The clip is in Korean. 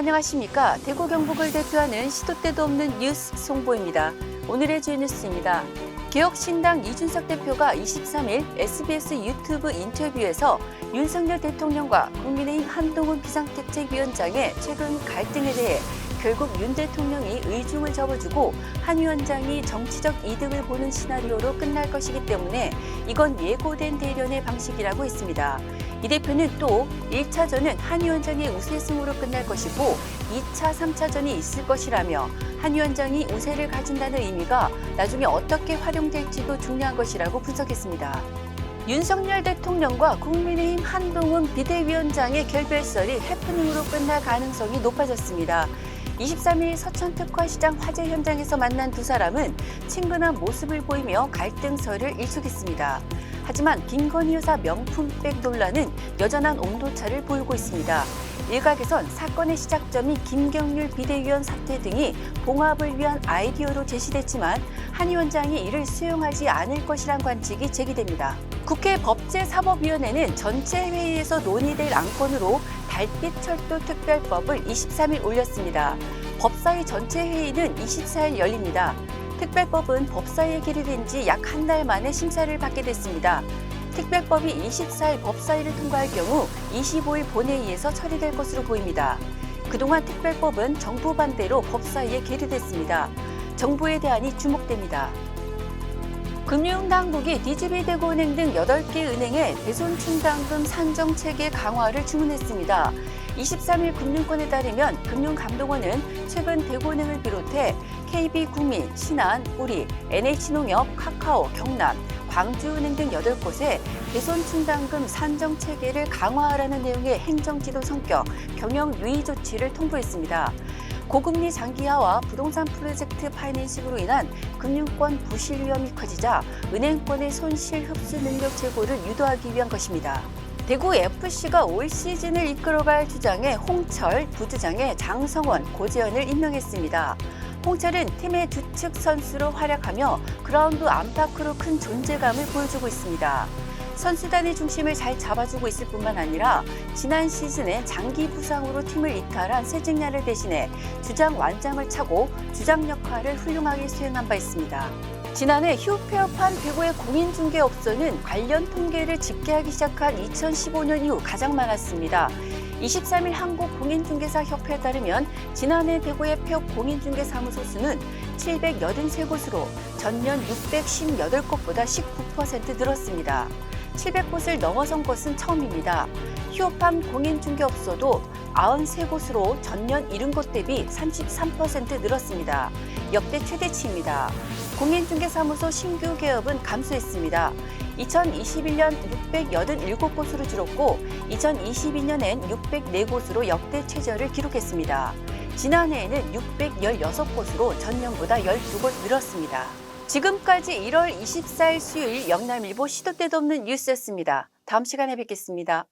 안녕하십니까. 대구 경북을 대표하는 시도 때도 없는 뉴스 송보입니다. 오늘의 주요 뉴스입니다. 개혁신당 이준석 대표가 23일 SBS 유튜브 인터뷰에서 윤석열 대통령과 국민의힘 한동훈 비상대책위원장의 최근 갈등에 대해 결국 윤 대통령이 의중을 접어주고 한 위원장이 정치적 이득을 보는 시나리오로 끝날 것이기 때문에 이건 예고된 대련의 방식이라고 했습니다. 이 대표는 또 1차전은 한 위원장의 우세승으로 끝날 것이고 2차, 3차전이 있을 것이라며 한 위원장이 우세를 가진다는 의미가 나중에 어떻게 활용될지도 중요한 것이라고 분석했습니다. 윤석열 대통령과 국민의힘 한동훈 비대위원장의 결별설이 해프닝으로 끝날 가능성이 높아졌습니다. 23일 서천 특화시장 화재 현장에서 만난 두 사람은 친근한 모습을 보이며 갈등설을 일축했습니다. 하지만 김건희 여사 명품백 논란은 여전한 온도차를 보이고 있습니다. 일각에선 사건의 시작점이 김경률 비대위원 사퇴 등이 봉합을 위한 아이디어로 제시됐지만 한 위원장이 이를 수용하지 않을 것이란 관측이 제기됩니다. 국회 법제사법위원회는 전체 회의에서 논의될 안건으로 달빛철도 특별법을 23일 올렸습니다. 법사위 전체 회의는 24일 열립니다. 특별법은 법사위에 계류된 지 약 한 달 만에 심사를 받게 됐습니다. 특별법이 24일 법사위를 통과할 경우 25일 본회의에서 처리될 것으로 보입니다. 그동안 특별법은 정부 반대로 법사위에 계류됐습니다. 정부의 대안이 주목됩니다. 금융당국이 DGB대구은행 등 8개 은행에 대손충당금 산정 체계 강화를 주문했습니다. 23일 금융권에 따르면 금융감독원은 최근 대구은행을 비롯해 KB국민, 신한, 우리, NH농협, 카카오, 경남, 광주은행 등 8곳에 대손충당금 산정 체계를 강화하라는 내용의 행정지도 성격, 경영 유의 조치를 통보했습니다. 고금리 장기화와 부동산 프로젝트 파이낸싱으로 인한 금융권 부실 위험이 커지자 은행권의 손실 흡수 능력 제고를 유도하기 위한 것입니다. 대구 FC가 올 시즌을 이끌어갈 주장에 홍철, 부주장에 장성원, 고재현을 임명했습니다. 홍철은 팀의 주축 선수로 활약하며 그라운드 안팎으로 큰 존재감을 보여주고 있습니다. 선수단의 중심을 잘 잡아주고 있을 뿐만 아니라 지난 시즌에 장기 부상으로 팀을 이탈한 세징야를 대신해 주장 완장을 차고 주장 역할을 훌륭하게 수행한 바 있습니다. 지난해 휴페어판 대구의 공인중개업소는 관련 통계를 집계하기 시작한 2015년 이후 가장 많았습니다. 23일 한국공인중개사 협회에 따르면 지난해 대구의 폐업 공인중개사무소 수는 783곳으로 전년 618곳보다 19% 늘었습니다. 700곳을 넘어선 것은 처음입니다. 휴업한 공인중개업소도 93곳으로 전년 70곳 대비 33% 늘었습니다. 역대 최대치입니다. 공인중개사무소 신규 개업은 감소했습니다. 2021년 687곳으로 줄었고 2022년엔 604곳으로 역대 최저를 기록했습니다. 지난해에는 616곳으로 전년보다 12곳 늘었습니다. 지금까지 1월 24일 수요일 영남일보 시도 때도 없는 뉴스였습니다. 다음 시간에 뵙겠습니다.